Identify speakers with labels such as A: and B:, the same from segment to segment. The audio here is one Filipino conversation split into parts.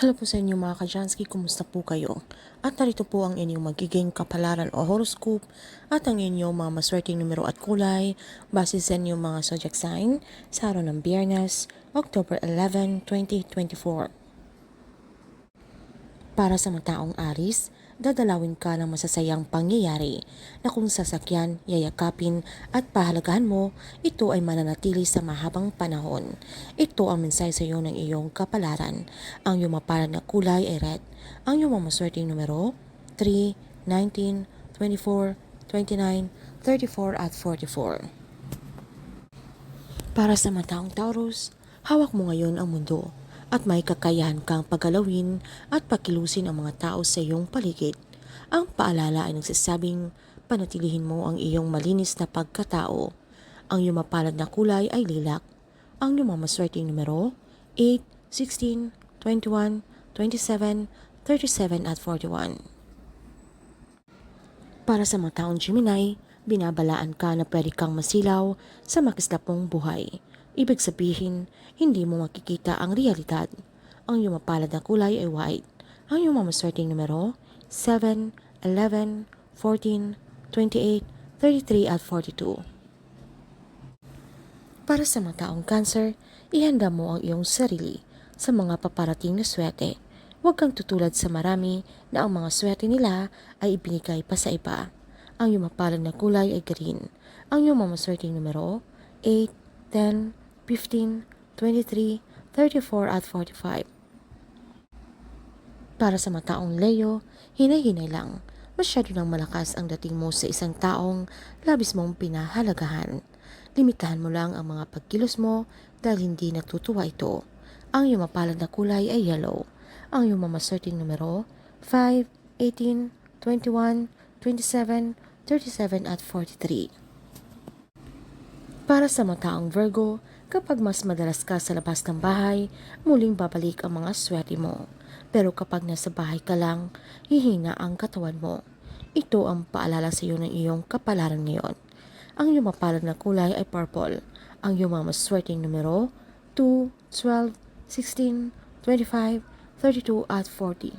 A: Hello po sa inyo mga kajansky, kumusta po kayo? At narito po ang inyong magiging kapalaran o horoscope at ang inyong mga maswerteng numero at kulay base sa inyong mga zodiac sign sa araw ng Biyernes, October 11, 2024. Para sa mga taong Aris, dadalawin ka ng masasayang pangyayari na kung sasakyan, yayakapin at pahalagahan mo, ito ay mananatili sa mahabang panahon. Ito ang mensahe sa iyo ng iyong kapalaran. Ang iyong mapalad na kulay ay red. Ang iyong mamaswerteng numero, 3, 19, 24, 29, 34 at 44. Para sa mga taong Taurus, hawak mo ngayon ang mundo at may kakayahan kang paggalawin at pakilusin ang mga tao sa iyong paligid. Ang paalala ay nagsasabing panatilihin mo ang iyong malinis na pagkatao. Ang iyong mapalad na kulay ay lilak. Ang iyong mamaswerteng numero 8, 16, 21, 27, 37 at 41. Para sa mga taong Gemini, binabalaan ka na pwede kang masilaw sa makislapong buhay. Ibig sabihin, hindi mo makikita ang realidad. Ang iyong mapalad na kulay ay white. Ang iyong mamaswerteng numero, 7, 11, 14, 28, 33 at 42. Para sa mga taong cancer, ihanda mo ang iyong sarili sa mga paparating na swerte. Huwag kang tutulad sa marami na ang mga swerte nila ay ibinigay pa sa iba. Ang iyong mapalad na kulay ay green. Ang iyong mamaswerteng numero, 8, 10, 15, 23, 34 at 45. Para sa mga taong Leo, hinay-hinay lang. Masyado nang malakas ang dating mo sa isang taong labis mong pinahalagahan. Limitahan mo lang ang mga pagkilos mo dahil hindi natutuwa ito. Ang iyong mapalad na kulay ay yellow. Ang iyong mamaswerteng numero, 5, 18, 21, 27, 37 at 43. Para sa mga taong Virgo, kapag mas madalas ka sa labas ng bahay, muling babalik ang mga swerte mo. Pero kapag nasa bahay ka lang, hihina ang katawan mo. Ito ang paalala sa iyo ng iyong kapalaran ngayon. Ang iyong mapalad na kulay ay purple. Ang iyong mga maswerteng numero, 2, 12, 16, 25, 32 at 40.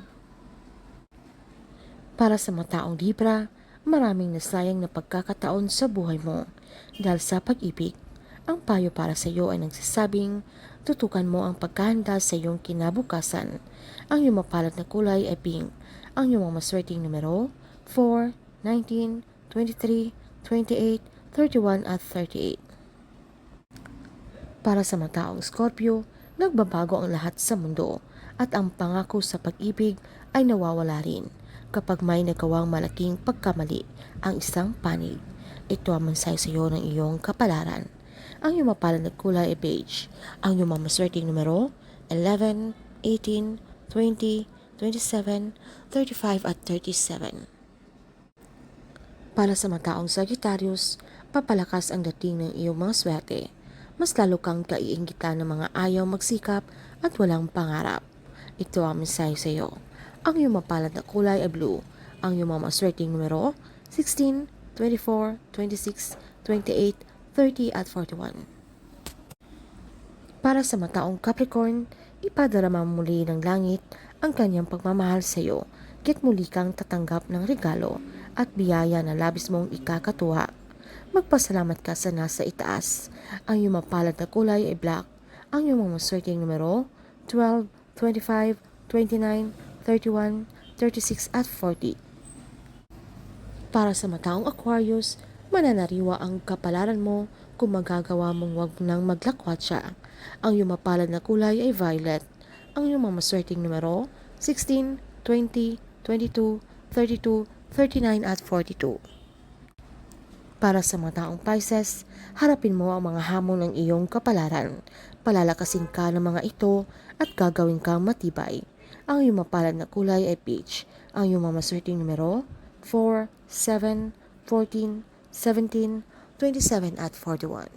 A: Para sa mga taong Libra, maraming nasayang na pagkakataon sa buhay mo dahil sa pag-ibig. Ang payo para sa iyo ay nagsasabing, tutukan mo ang pagkahanda sa iyong kinabukasan. Ang iyong mapalad na kulay ay pink. Ang iyong mga maswerteng numero, 4, 19, 23, 28, 31 at 38. Para sa mga taong Scorpio, nagbabago ang lahat sa mundo at ang pangako sa pag-ibig ay nawawala rin kapag may nagawang malaking pagkamali ang isang panig. Ito ang mensahe sa iyo ng iyong kapalaran. Ang iyong mapalad na kulay ay beige. Ang iyong mamaswerteng numero, 11, 18, 20, 27, 35 at 37. Para sa mga taong Sagittarius, papalakas ang dating ng iyong mga swerte. Mas lalo kang kaiingitan ng mga ayaw magsikap at walang pangarap. Ito ang mensahe sa iyo. Ang iyong mapalad na kulay ay blue. Ang iyong mga maswerteng numero, 16, 24, 26, 28, 30 at 41. Para sa mataong Capricorn, ipadarama muli ng langit ang kanyang pagmamahal sa iyo, kaya't muli kang tatanggap ng regalo at biyaya na labis mong ikakatuwa. Magpasalamat ka sa nasa itaas. Ang iyong mapalad na kulay ay black. Ang iyong mga maswerteng numero, 12, 25, 29, 31, 36 at 40. Para sa mataong Aquarius, mananariwa ang kapalaran mo kung magagawa mong wag nang maglakwat siya. Ang iyong mapalad na kulay ay violet. Ang iyong mga maswerteng numero, 16, 20, 22, 32, 39 at 42. Para sa mga taong Pisces, harapin mo ang mga hamon ng iyong kapalaran. Palalakasin ka ng mga ito at gagawin kang matibay. Ang iyong mapalad na kulay ay peach. Ang iyong mamaswerteng numero, 4, 7, 14, 17, 27 at 41.